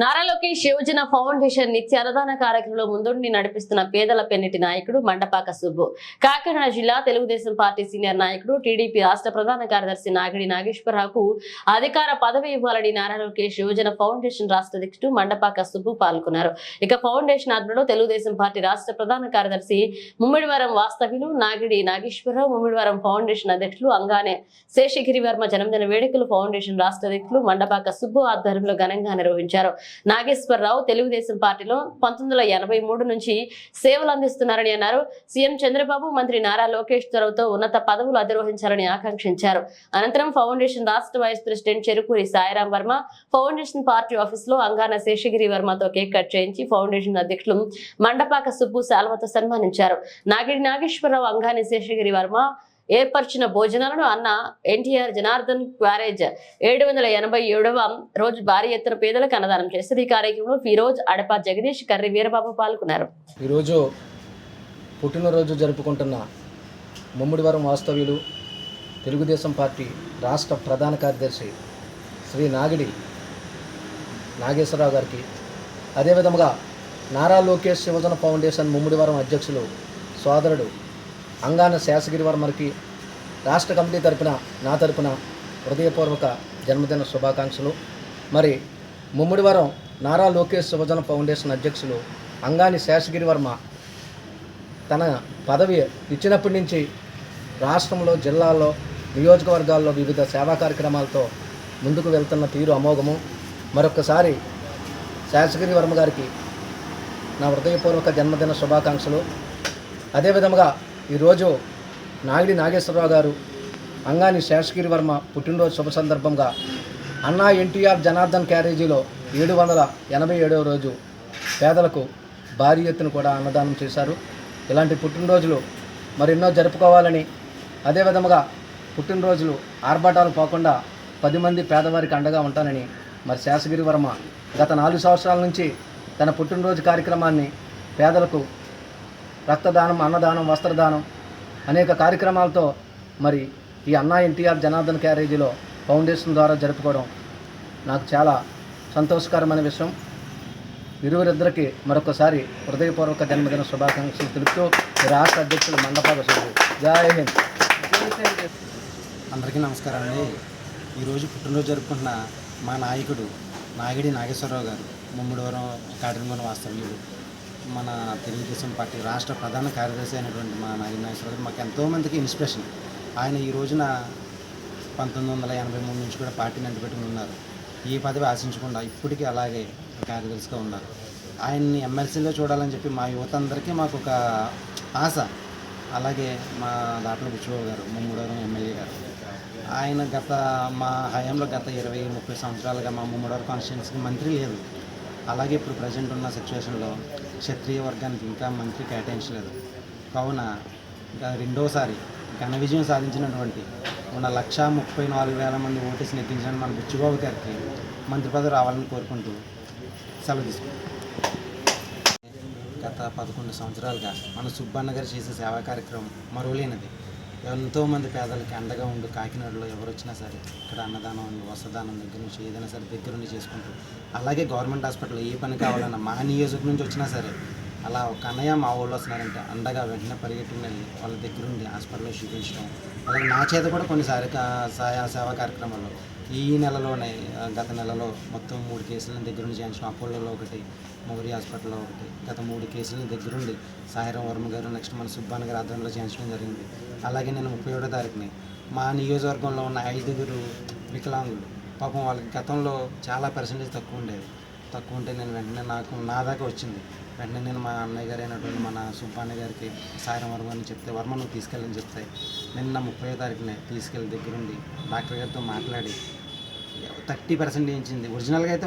నారా లోకేష్ యువజన ఫౌండేషన్ నిత్య అన్నదాన కార్యక్రమంలో ముందుండి నడిపిస్తున్న పేదల పెన్నిటి నాయకుడు మండపాక సుబ్బు. కాకినాడ జిల్లా తెలుగుదేశం పార్టీ సీనియర్ నాయకుడు టీడీపీ రాష్ట్ర ప్రధాన కార్యదర్శి నాగిడి నాగేశ్వరరావుకు అధికార పదవి ఇవ్వాలని నారా లోకేష్ యువజన ఫౌండేషన్ రాష్ట్ర అధ్యక్షుడు మండపాక సుబ్బు పాల్గొన్నారు. ఇక ఫౌండేషన్ ఆధ్వర్యంలో తెలుగుదేశం పార్టీ రాష్ట్ర ప్రధాన కార్యదర్శి ముమ్మిడివారం వాస్తవ్యులు నాగిడి నాగేశ్వరరావు ముమ్మిడివారం ఫౌండేషన్ అధ్యక్షులు అంగానే శేషగిరి వర్మ జన్మదిన వేడుకలు ఫౌండేషన్ రాష్ట్ర అధ్యక్షులు మండపాక సుబ్బు ఆధ్వర్యంలో ఘనంగా నిర్వహించారు. నాగేశ్వరరావు తెలుగుదేశం పార్టీలో పంతొమ్మిది నుంచి సేవలు అందిస్తున్నారని అన్నారు. సీఎం చంద్రబాబు మంత్రి నారా లోకేష్ చొరవతో ఉన్నత పదవులు అధిరోహించాలని ఆకాంక్షించారు. అనంతరం ఫౌండేషన్ రాష్ట్ర vice president Cherukuri Sairam Varma foundation party ఆఫీస్లో అంగాన శేషగిరి వర్మతో కేక్ కట్ చేయించి ఫౌండేషన్ అధ్యక్షులు మండపాక సుబ్బు సాల్వతో సన్మానించారు. నాగిడి నాగేశ్వరరావు అంగాని శేషగిరి వర్మ ఏర్పరిచిన భోజనాలను అన్న ఎన్టీఆర్ జనార్దన్ క్వారేజ్ ఏడు వందల ఎనభై ఏడవ రోజు భారీ ఎత్తున పేదలకు అన్నదానం చేస్తుంది. ఈ కార్యక్రమంలో ఫిరోజ్ అడప జగదీష్ కర్రి వీరబాబు పాల్గొన్నారు. ఈరోజు పుట్టినరోజు జరుపుకుంటున్న ముమ్మిడివరం వాస్తవ్యులు తెలుగుదేశం పార్టీ రాష్ట్ర ప్రధాన కార్యదర్శి శ్రీ నాగిడి నాగేశ్వరరావు గారికి అదేవిధముగా నారా లోకేష్ యువజన ఫౌండేషన్ ముమ్మిడివరం అధ్యక్షులు సోదరుడు అంగాన శేషగిరి వర్మకి రాష్ట్ర కమిటీ తరపున నా తరపున హృదయపూర్వక జన్మదిన శుభాకాంక్షలు. మరి ముమ్మిడివరం నారా లోకేష్ శుభజన ఫౌండేషన్ అధ్యక్షులు అంగాని శేషగిరి వర్మ తన పదవి ఇచ్చినప్పటి నుంచి రాష్ట్రంలో జిల్లాల్లో నియోజకవర్గాల్లో వివిధ సేవా కార్యక్రమాలతో ముందుకు వెళ్తున్న తీరు అమోఘము. మరొకసారి శేషగిరి వర్మ గారికి నా హృదయపూర్వక జన్మదిన శుభాకాంక్షలు. అదేవిధముగా ఈరోజు నాగిడి నాగేశ్వరరావు గారు అంగాని శేషగిరి వర్మ పుట్టినరోజు శుభ సందర్భంగా అన్నా ఎన్టీఆర్ జనార్దన్ క్యారేజీలో ఏడు వందల ఎనభై ఏడవ రోజు పేదలకు భారీ ఎత్తున కూడా అన్నదానం చేశారు. ఇలాంటి పుట్టినరోజులు మరెన్నో జరుపుకోవాలని అదేవిధముగా పుట్టినరోజులు ఆర్భాటాలు పోకుండా పది మంది పేదవారికి అండగా ఉంటానని మరి శేషగిరి వర్మ గత నాలుగు సంవత్సరాల నుంచి తన పుట్టినరోజు కార్యక్రమాన్ని పేదలకు రక్తదానం అన్నదానం వస్త్రదానం అనేక కార్యక్రమాలతో మరి ఈ అన్నా ఎన్టీఆర్ జనార్దన్ క్యారేజీలో ఫౌండేషన్ ద్వారా జరుపుకోవడం నాకు చాలా సంతోషకరమైన విషయం. ఇరువురిద్దరికి మరొకసారి హృదయపూర్వక జన్మదిన శుభాకాంక్షలు తెలుపుతూ ఈ రాష్ట్ర అధ్యక్షులు మండపాక సుబ్బు జై హింద్. అందరికీ నమస్కారం అండి. ఈరోజు పుట్టినరోజు జరుపుకుంటున్న మా నాయకుడు నాగిడి నాగేశ్వరరావు గారు. ముమ్మడివరం కాటరిమూల వాస్తవ్యుడు. మన తెలుగుదేశం పార్టీ రాష్ట్ర ప్రధాన కార్యదర్శి అయినటువంటి మా నాగిడి నాగేశ్వరరావు గారు మాకు ఎంతోమందికి ఇన్స్పిరేషన్. ఆయన ఈ రోజున పంతొమ్మిది వందల ఎనభై మూడు నుంచి కూడా పార్టీని అంటిపెట్టుకుని ఉన్నారు. ఈ పదవి ఆశించకుండా ఇప్పటికీ అలాగే కార్యదర్శిగా ఉన్నారు. ఆయన్ని ఎమ్మెల్సీలో చూడాలని చెప్పి మా యువత అందరికీ మాకు ఒక ఆశ. అలాగే మా దాంట్లో బుచ్చిబాబు గారు ముమ్మడివరం ఎమ్మెల్యే గారు. ఆయన గత మా హయాంలో గత ఇరవై ముప్పై సంవత్సరాలుగా మా ముమ్మడివరం కాన్స్టిట్యున్సీకి మంత్రి లేదు. అలాగే ఇప్పుడు ప్రజెంట్ ఉన్న సిచ్యువేషన్లో క్షత్రియ వర్గానికి ఇంకా మంత్రి కేటాయించలేదు. కావున రెండోసారి ఘన విజయం సాధించినటువంటి ఉన్న లక్షా ముప్పై నాలుగు వేల మంది ఓటేసి నెగ్గించిన మన బుచ్చిబాబు గారికి మంత్రి పదవి రావాలని కోరుకుంటూ సెలవు తీసుకుంటాం గత పదకొండు సంవత్సరాలుగా మన సుబ్బన్న గారు చేసే సేవా కార్యక్రమం మరువలేనిది ఎంతోమంది పేదలకి అండగా ఉండు కాకినాడలో ఎవరు వచ్చినా సరే ఇక్కడ అన్నదానం వసదానం దగ్గర నుంచి ఏదైనా సరే దగ్గర నుంచి చేసుకుంటూ అలాగే గవర్నమెంట్ హాస్పిటల్లో ఏ పని కావాలన్నా మా నియోజకం నుంచి వచ్చినా సరే అలా ఒక అన్నయ్య మా ఊళ్ళో వస్తున్నారంటే అండగా వెంటనే పరిగెట్టుకుని వెళ్ళి వాళ్ళ దగ్గరుండి హాస్పిటల్లో చూపించడం అలాగే నా చేత కూడా కొన్నిసారి కా- సేవా కార్యక్రమాల్లో ఈ నెలలోనే గత నెలలో మొత్తం మూడు కేసులను దగ్గరుండి చేయించడం అపోలోలో ఒకటి మౌరి హాస్పిటల్లో ఒకటి గత మూడు కేసులను దగ్గరుండి సాయిరాం వర్మ గారు నెక్స్ట్ మన సుబ్బాన్ గారు ఆధ్వర్యంలో చేయించడం జరిగింది. అలాగే నేను ముప్పై ఏడో తారీఖుని మా నియోజకవర్గంలో ఉన్న ఐదుగురు వికలాంగులు పాపం వాళ్ళకి గతంలో చాలా పర్సంటేజ్ తక్కువ ఉండేది తక్కువ ఉంటే నేను వెంటనే నాకు నా దాకా వచ్చింది. వెంటనే నేను మా అన్నయ్య గారు అయినటువంటి మన సుబ్బాన్న గారికి సాయిరం వర్మ అని చెప్తే వర్మ నువ్వు తీసుకెళ్ళని చెప్తే నిన్న ముప్పై తారీఖునే తీసుకెళ్ళి దగ్గరుండి డాక్టర్ గారితో మాట్లాడి థర్టీ పర్సెంట్ వేయించింది. ఒరిజినల్గా అయితే